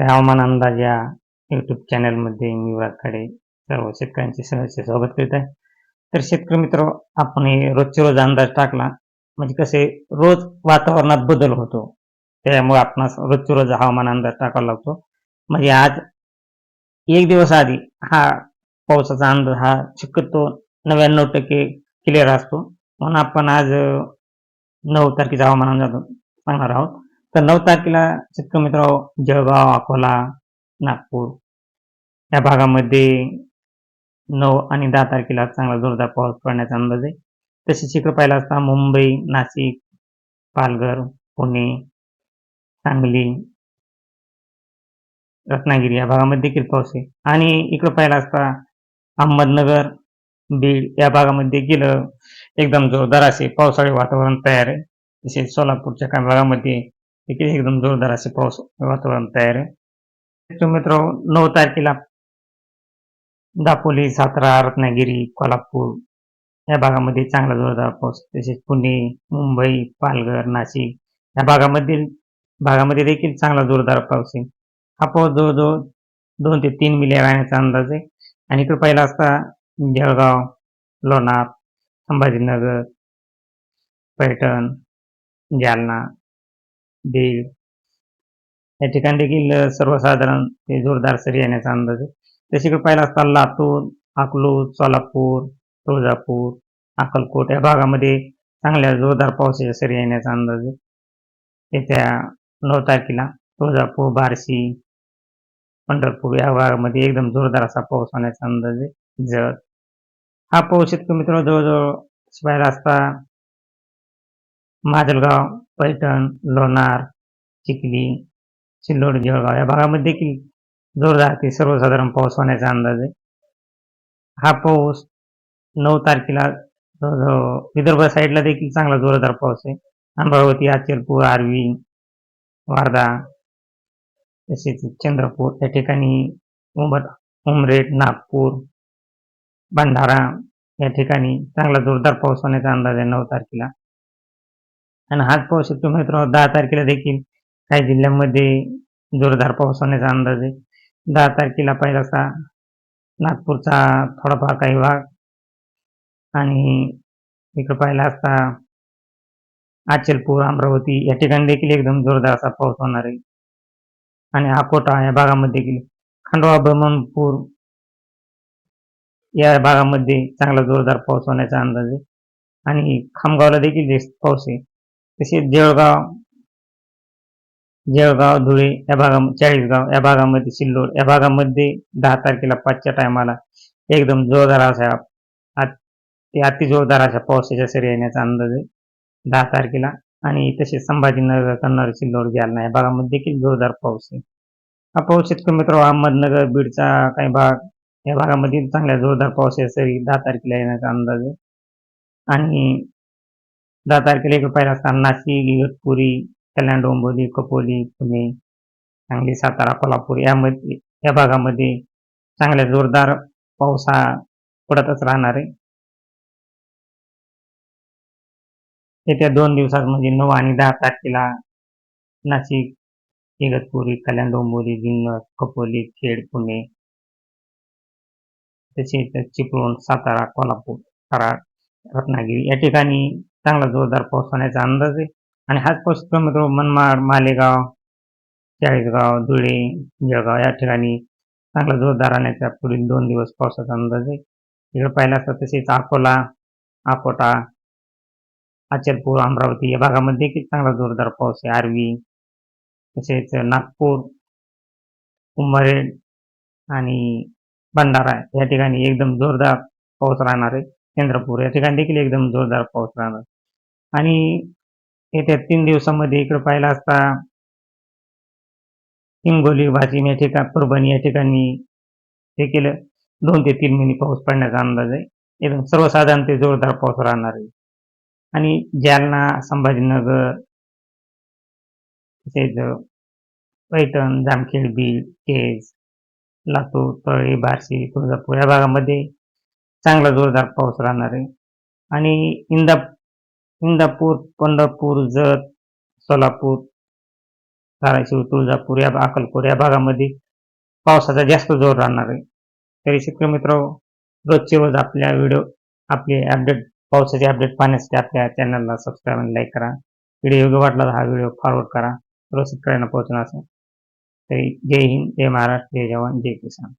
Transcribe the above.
हवामान अंदाज या यूट्यूब चॅनलमध्ये मी वाकडे सर्व शेतकऱ्यांचे सहर्ष स्वागत करीत आहे. तर शेतकरी मित्र आपण हे रोजचे रोज अंदाज टाकला म्हणजे कसे रोज वातावरणात बदल होतो त्यामुळे आपण रोजचे रोज हवामान अंदाज टाकावा लागतो. म्हणजे आज एक दिवस आधी हा पावसाचा अंदाज हा शक्यतो नव्याण्णव टक्के क्लिअर असतो. म्हणून आपण आज नऊ तारखेचा हवामान अंदाज सांगणार आहोत. तर नऊ तारखेला शेतकरी मित्र जळगाव अकोला नागपूर या भागामध्ये नऊ आणि दहा तारखेला चांगला जोरदार पाऊस पडण्याचा अंदाज आहे. तसेच इकडे पाहिला असता मुंबई नाशिक पालघर पुणे सांगली रत्नागिरी या भागामध्ये देखील पाऊस आहे. आणि इकडं पाहिला असता अहमदनगर बीड या भागामध्ये गेलं एकदम जोरदार असे पावसाळी वातावरण तयार आहे. तसेच सोलापूरच्या काही भागामध्ये देखील एकदम जोरदार असे पाऊस वातावरण तयार आहे तो मित्र नऊ तारखेला दापोली सातारा रत्नागिरी कोल्हापूर या भागामध्ये चांगला जोरदार पाऊस तसेच पुणे मुंबई पालघर नाशिक या भागामध्ये भागामध्ये देखील चांगला जोरदार पाऊस आहे. हा पाऊस जवळजवळ दोन ते तीन मिली राहण्याचा अंदाज आहे. आणि इकडे पहिला असता जळगाव लोणार संभाजीनगर पैठण जालना बीड या ठिकाणी देखील सर्वसाधारण ते जोरदार सरी येण्याचा अंदाज आहे. तशीकडे पाहिला असता लातूर अकलूज सोलापूर तुळजापूर अक्कलकोट या भागामध्ये चांगल्या जोरदार पावसाच्या सरी येण्याचा अंदाज आहे. येत्या नऊ तारखेला तुळजापूर बार्शी पंढरपूर या भागामध्ये एकदम जोरदार असा पाऊस होण्याचा अंदाज आहे. जत हा पाऊस शेतकरी मित्र जवळजवळ पाहिला असता माजलगाव पैठण लोणार चिखली सिल्लोड जळगाव या भागामध्ये देखील जोरदार ते सर्वसाधारण पाऊस होण्याचा अंदाज आहे. हा पाऊस नऊ तारखेला विदर्भ साईडला देखील चांगला जोरदार पाऊस आहे. अमरावती अचलपूर आर्वी वारदा तसेच चंद्रपूर या ठिकाणी उमर उमरेड नागपूर भंडारा या ठिकाणी चांगला जोरदार पाऊस होण्याचा अंदाज आहे नऊ तारखेला. आणि हाच पाऊस शकतो मित्र दहा तारखेला देखील काही जिल्ह्यांमध्ये जोरदार पाऊस होण्याचा अंदाज आहे. दहा तारखेला पहिलासा नागपूरचा थोडाफार काही भाग आणि इकडं पाहिला असता अचलपूर अमरावती या ठिकाणी देखील एकदम जोरदार असा पाऊस होणार आहे. आणि अकोटा या भागामध्ये देखील खंडवा ब्रह्मपूर या भागामध्ये चांगला जोरदार पाऊस होण्याचा अंदाज आहे. आणि खामगावला देखील पाऊस आहे. तसेच जळगाव जळगाव धुळे या भागा चाळीसगाव या भागामध्ये सिल्लोड या भागामध्ये दहा तारखेला पाचच्या टायमाला एकदम जोरदार अशा ते अति जोरदार अशा पावसाच्या सरी येण्याचा अंदाज आहे. दहा तारखेला आणि तसेच संभाजीनगर कन्नड सिल्लोड जालना या भागामध्ये देखील जोरदार पाऊस आहे. हा पाऊस शेतकरी मित्र अहमदनगर बीडचा काही भाग या भागामध्ये चांगल्या जोरदार पावसाच्या सरी दहा तारखेला येण्याचा अंदाज आहे. आणि दहा तारखेला इकडे पाहिला असताना नाशिक इगतपुरी कल्याण डोंबिवली कपोली पुणे सांगली सातारा कोल्हापूर यामध्ये या भागामध्ये चांगल्या जोरदार पाऊस हा पडतच राहणार आहे. येत्या दोन दिवसात म्हणजे नऊ आणि दहा तारखेला नाशिक इगतपुरी कल्याण डोंबिवली जिन्नर कपोली खेड पुणे तसेच चिपळूण सातारा कोल्हापूर कराड रत्नागिरी या ठिकाणी चांगला जोरदार पाऊस होण्याचा अंदाज आहे. आणि हाच पाऊस मित्र मनमाड मालेगाव चाळीसगाव धुळे जळगाव या ठिकाणी चांगला जोरदार राहण्याचा पुढील दोन दिवस पावसाचा अंदाज आहे. इकडे पाहिला असता तसेच अकोला अकोटा अचलपूर अमरावती या भागामध्ये देखील चांगला जोरदार पाऊस आहे. आर्वी तसेच नागपूर उमरेड आणि भंडारा या ठिकाणी एकदम जोरदार पाऊस राहणार आहे. चंद्रपूर या ठिकाणी देखील एकदम जोरदार पाऊस राहणार आणि येत्या तीन दिवसामध्ये इकडे पाहिला असता हिंगोली भाजीम या ठिकाणी परभणी या ठिकाणी देखील दोन ते तीन महिने पाऊस पडण्याचा अंदाज आहे. एकदम सर्वसाधारण ते जोरदार पाऊस राहणार आहे. आणि जालना संभाजीनगर तसेच पैठण जामखेड बीड केज लातूर तळे बार्शी तुळजापूर या भागामध्ये चांगला जोरदार पाऊस राहणार आहे. आणि इंदा इंदापूर पंढरपूर जत सोलापूर धाराशिव तुळजापूर या अकलपूर या भागामध्ये पावसाचा जास्त जोर राहणार आहे. तरी शेतकरी मित्र रोजचे रोज आपल्या व्हिडिओ आपले अपडेट पावसाचे अपडेट पाहण्यासाठी आपल्या चॅनलला सबस्क्राईब आणि लाईक करा. व्हिडिओ योग्य वाटला तर हा व्हिडिओ फॉरवर्ड करा. सर्व शेतकऱ्यांना पोहोचवण्याचा तरी जय हिंद जय महाराष्ट्र जय जवान जय किसान.